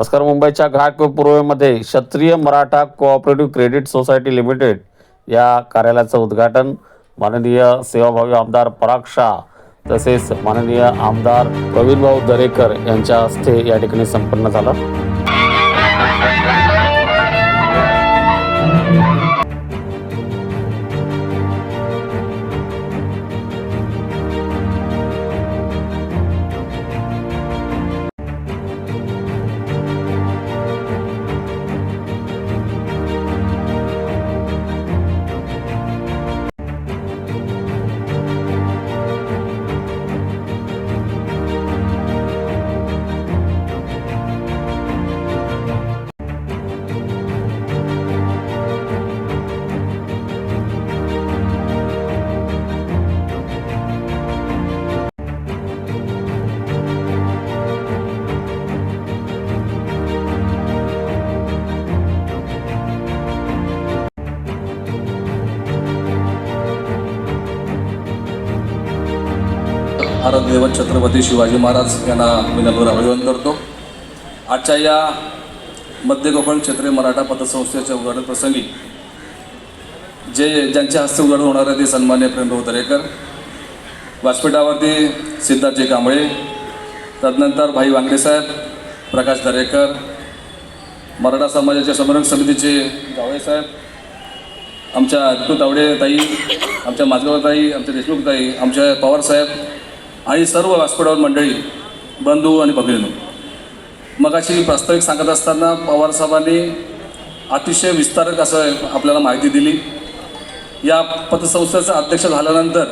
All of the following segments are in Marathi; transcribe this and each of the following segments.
नमस्कार मुंबईच्या घाट पूर्वेमध्ये Kshatriya Maratha cooperative credit society limited या कार्यालयाचं उद्घाटन माननीय सेवाभावी आमदार पराग शाह तसेच माननीय आमदार प्रवीणभाऊ दरेकर यांच्या हस्ते या ठिकाणी संपन्न झालं. आराध्यदेव छत्रपती शिवाजी महाराज यांना मी नम्र अभिवादन करतो. आजच्या या मध्य कोकण क्षेत्रीय मराठा पतसंस्थेच्या उद्घाटन प्रसंगी जे ज्यांच्या हस्ते उद्घाटन होणार आहे ते सन्मान्य प्रेमभाऊ दरेकर व्यासपीठावरती सिद्धार्थजी कांबळे तदनंतर भाई वांगडे साहेब प्रकाश दरेकर मराठा समाजाच्या समरण समितीचे जावळे साहेब आमच्या अद्भुत तावडे ताई आमच्या माजगाव ताई आमच्या देशमुख ताई आमच्या पवार साहेब आणि सर्व व्यासपीठावर मंडळी बंधू आणि भगिनींनो मगाशी प्रास्ताविक सांगत असताना पवार साहेबांनी अतिशय विस्तारक असं आपल्याला माहिती दिली. या पतसंस्थेचा अध्यक्ष झाल्यानंतर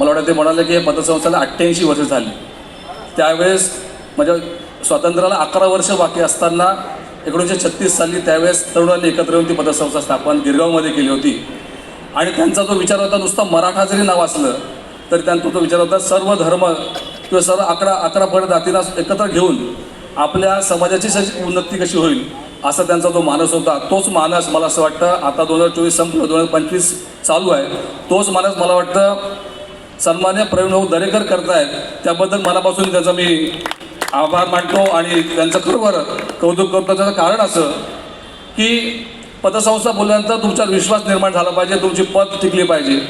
मला वाटतं ते म्हणाले की या पतसंस्थेला अठ्ठ्याऐंशी वर्ष झाली. त्यावेळेस म्हणजे स्वातंत्र्याला अकरा वर्ष बाकी असताना एकोणीसशे छत्तीस साली त्यावेळेस तरुणांनी एकत्र येऊन ती पतसंस्था स्थापन गिरगावमध्ये केली होती. आणि त्यांचा जो विचार होता नुसता मराठा जरी नाव असलं तर त्यांचा तो विचार होता सर्व धर्म किंवा सर्व अकरा अकरा पड जातीला एकत्र घेऊन आपल्या समाजाची उन्नती कशी होईल असा त्यांचा जो मानस होता. तोच मानस मला असं वाटतं आता दोन हजार चोवीस संपलं दोन हजार पंचवीस चालू आहे. तोच मानस मला वाटतं सन्मान्य प्रवीण भाऊ दरेकर करतायत. त्याबद्दल मनापासून त्याचा मी आभार मानतो आणि त्यांचं खरोखर कौतुक करतो. त्याचं कारण असं की पतसंस्था बोलल्यानंतर तुमच्यावर विश्वास निर्माण झाला पाहिजे तुमची पद टिकली पाहिजे.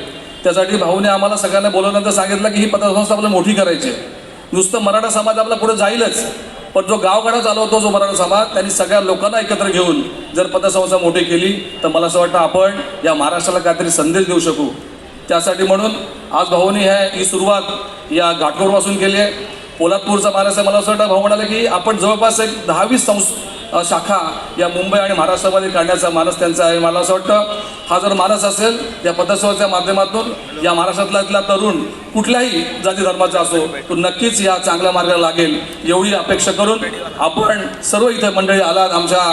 त्यासाठी भाऊने आम्हाला सगळ्यांना बोलवल्यानंतर सांगितलं की ही पतसंस्था आपल्याला मोठी करायची आहे. नुसतं मराठा समाज आपला पुढे जाईलच. पण जो गावगाडा चालवतो जो मराठा समाज त्यांनी सगळ्या लोकांना एकत्र घेऊन जर पतसंस्था मोठी केली तर मला असं वाटतं आपण या महाराष्ट्राला काहीतरी संदेश देऊ शकू. त्यासाठी म्हणून आज भाऊनी ह्या ही सुरुवात या घाटकोरपासून केली आहे. पोलादपूरचा महाराष्ट्र आहे मला असं वाटतं भाऊ म्हणाले की आपण जवळपास एक दहावीस संस शाखा या मुंबई आणि महाराष्ट्रामध्ये काढण्याचा मानस त्यांचा आहे. मला असं वाटतं हा जर मानस असेल या पतसंस्थेच्या माध्यमातून या महाराष्ट्रातला इथला तरुण कुठल्याही जाती धर्माचा असो तो नक्कीच या चांगल्या मार्गाला लागेल एवढी अपेक्षा करून आपण सर्व इथे मंडळी आलात आमच्या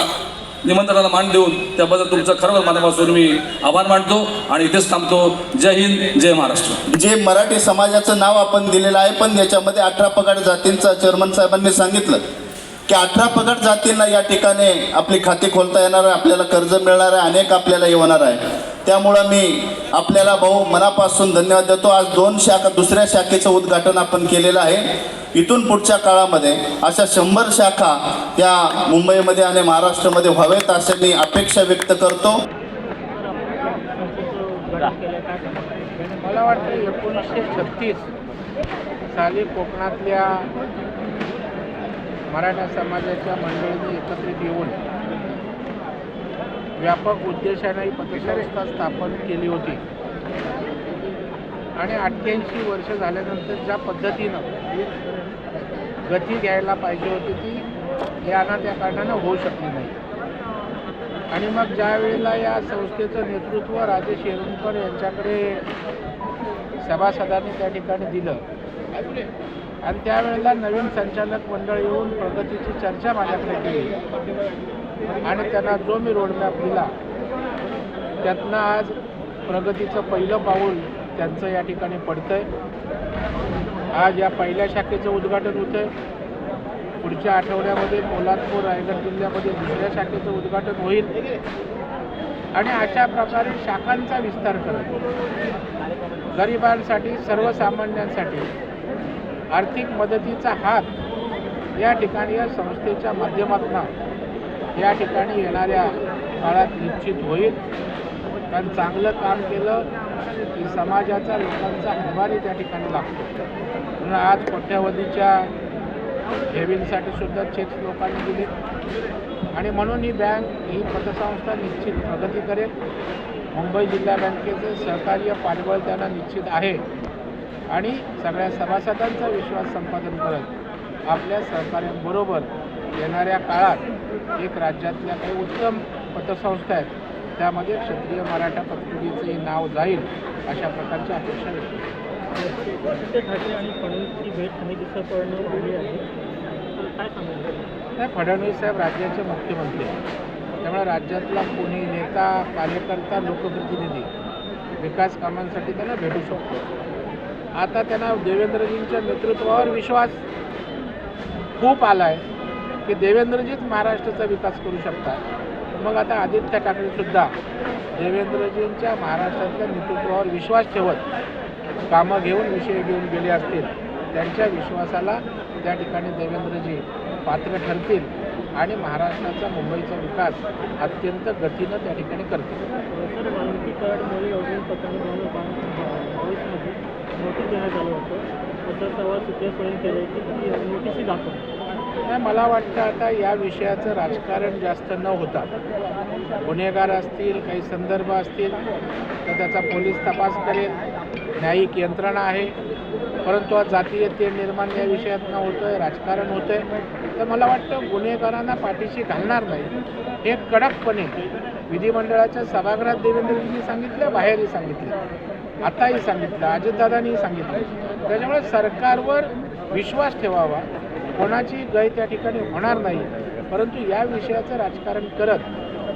निमंत्रणाला मान देऊन त्याबद्दल तुमचं खरं मनापासून मी आभार मानतो आणि इथेच थांबतो. जय हिंद जय महाराष्ट्र. जे मराठी समाजाचं नाव आपण दिलेलं आहे पण याच्यामध्ये अठरा पगड जातींचा चेअरमन साहेबांनी सांगितलं. की अठरा पगड जातींना या ठिकाणी आपली खाती खोलता येणार आहे आपल्याला कर्ज मिळणार आहे अनेक आपल्याला येणार आहे. त्यामुळं मी आपल्याला भाऊ मनापासून धन्यवाद देतो. आज दोन शाखा दुसऱ्या शाखेचं उद्घाटन आपण केलेलं आहे. इथून पुढच्या काळामध्ये अशा शंभर शाखा या मुंबईमध्ये आणि महाराष्ट्रामध्ये व्हावेत असे मी अपेक्षा व्यक्त करतो. मला वाटतं एकोणीसशे छत्तीस साली कोकणातल्या मराठा समाजाच्या मंडळींनी एकत्रित येऊन व्यापक उद्देशाने ही पतसंस्था स्थापन केली होती. आणि अठ्ठ्याऐंशी वर्ष झाल्यानंतर ज्या पद्धतीनं गती घ्यायला पाहिजे होती ती याना त्या कारणानं होऊ शकली नाही. आणि मग ज्या वेळेला या संस्थेचं नेतृत्व राजेश येरुणकर यांच्याकडे सभासदांनी त्या ठिकाणी दिलं आणि त्यावेळेला नवीन संचालक मंडळ येऊन प्रगतीची चर्चा माझ्याकडे केली. आणि त्यांना जो मी रोडमॅप दिला त्यातनं आज प्रगतीचं पहिलं पाऊल त्यांचं या ठिकाणी पडतं आहे आज या पहिल्या शाखेचं उद्घाटन होतंय. पुढच्या आठवड्यामध्ये पोलादपूर रायगड जिल्ह्यामध्ये दुसऱ्या शाखेचं उद्घाटन होईल. आणि अशा प्रकारे शाखांचा विस्तार करत गरिबांसाठी सर्वसामान्यांसाठी आर्थिक मदतीचा हात या ठिकाणी या संस्थेच्या माध्यमातून या ठिकाणी येणाऱ्या काळात निश्चित होईल. कारण चांगलं काम केलं की समाजाचा लोकांचा हातभारही त्या ठिकाणी लागतो. म्हणून आज कोट्यावधीच्या ठेवींसाठी सुद्धा चेक्स लोकांनी दिले आणि म्हणून ही बँक ही पतसंस्था निश्चित प्रगती करेल. मुंबई जिल्हा बँकेचे सहकार्य पाठबळ त्यांना निश्चित आहे. आणि सगळ्या सभासदांचा विश्वास संपादन करत आपल्या सहकार्यांबरोबर येणाऱ्या काळात एक राज्यातल्या काही उत्तम पतसंस्था आहेत त्यामध्ये क्षत्रिय मराठा पतपुडीचे नाव जाईल अशा प्रकारची अपेक्षा व्यक्त ठाकरे आणि फडणवीसची भेट अनेक दिवसापूर्वी झाली आहे. तर काय सांगाल? नाही फडणवीस साहेब राज्याचे मुख्यमंत्री आहेत. त्यामुळे राज्यातला कोणी नेता कार्यकर्ता लोकप्रतिनिधी विकास कामांसाठी त्यांना भेटू शकतो. आता त्यांना देवेंद्रजींच्या नेतृत्वावर विश्वास खूप आला आहे की देवेंद्रजीच महाराष्ट्राचा विकास करू शकतात. मग आता आदित्य ठाकरेसुद्धा देवेंद्रजींच्या महाराष्ट्रातल्या नेतृत्वावर विश्वास ठेवत कामं घेऊन विषय घेऊन गेले असतील त्यांच्या विश्वासाला त्या ठिकाणी देवेंद्रजी पात्र ठरतील आणि महाराष्ट्राचा मुंबईचा विकास अत्यंत गतीनं त्या ठिकाणी करतील. नोटीस देण्यात आलं होतं. असा सवाल सुप्रिया सुळेन केलं की नोटीसही दाखवा नाही मला वाटतं आता या विषयाचं राजकारण जास्त न होता गुन्हेगार असतील काही संदर्भ असतील तर त्याचा पोलीस तपास करेल. न्यायिक यंत्रणा आहे. परंतु आज जातीय तेढ निर्माण या विषयात न होतं आहे राजकारण होतं आहे तर मला वाटतं गुन्हेगारांना पाठीशी घालणार नाही. हे कडकपणे विधिमंडळाच्या सभागृहात देवेंद्रजींनी सांगितलं बाहेरही सांगितलं. आताही सांगितलं अजितदादांनीही सांगितलं. त्याच्यामुळे सरकारवर विश्वास ठेवावा. कोणाची गय त्या ठिकाणी होणार नाही. परंतु या विषयाचं राजकारण करत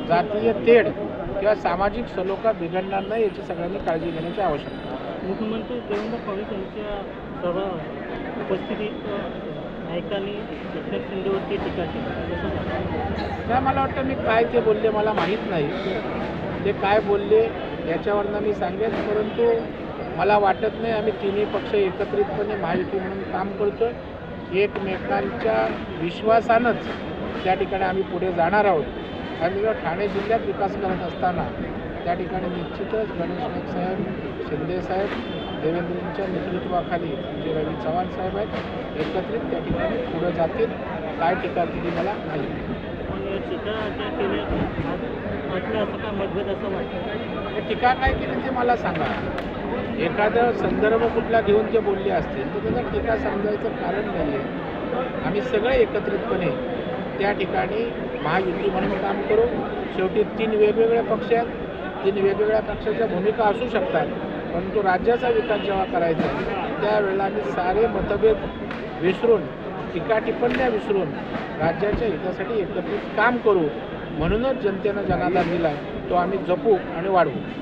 जातीय तेढ किंवा सामाजिक सलोखा बिघडणार नाही याची सगळ्यांनी काळजी घेण्याची आवश्यकता. मुख्यमंत्री देवेंद्र फडणवीस यांच्या सभा उपस्थितीत नायकांनी एकनाथ शिंदेवरती टीका केली. जसं नाही मला वाटतं मी काय ते बोलले मला माहीत नाही. ते काय बोलले याच्यावरनं मी सांगेन परंतु मला वाटत नाही आम्ही तिन्ही पक्ष एकत्रितपणे महायुती म्हणून काम करतो एकमेकांच्या विश्वासानंच त्या ठिकाणी आम्ही पुढे जाणार आहोत. आणि जेव्हा ठाणे जिल्ह्यात विकास करत असताना त्या ठिकाणी निश्चितच गणेश साहेब शिंदे साहेब देवेंद्रजींच्या नेतृत्वाखाली जे रवी चव्हाण साहेब आहेत एकत्रित त्या ठिकाणी पुढे जातील. काय टीका केली मला माहिती नाही. पण टीका ज्या केल्या वाटलं असं काय मतभेद असं वाटतं? टीका काय केली ते मला सांगा. एखादं संदर्भ कुठला घेऊन ते बोलले असतील तर त्याचा टीका समजायचं कारण नाही आहे आम्ही सगळे एकत्रितपणे त्या ठिकाणी महायुती म्हणून काम करू. शेवटी तीन वेगवेगळ्या पक्ष आहेत. तीन वेगवेगळ्या पक्षाच्या भूमिका असू शकतात परंतु राज्याचा विकास जेव्हा करायचा त्यावेळेला आम्ही सारे मतभेद विसरून टीका टिप्पण्या विसरून राज्याच्या हितासाठी एकत्रित काम करू म्हणूनच जनतेनं जनाधार दिला. तो आम्ही जपू आणि वाढवू.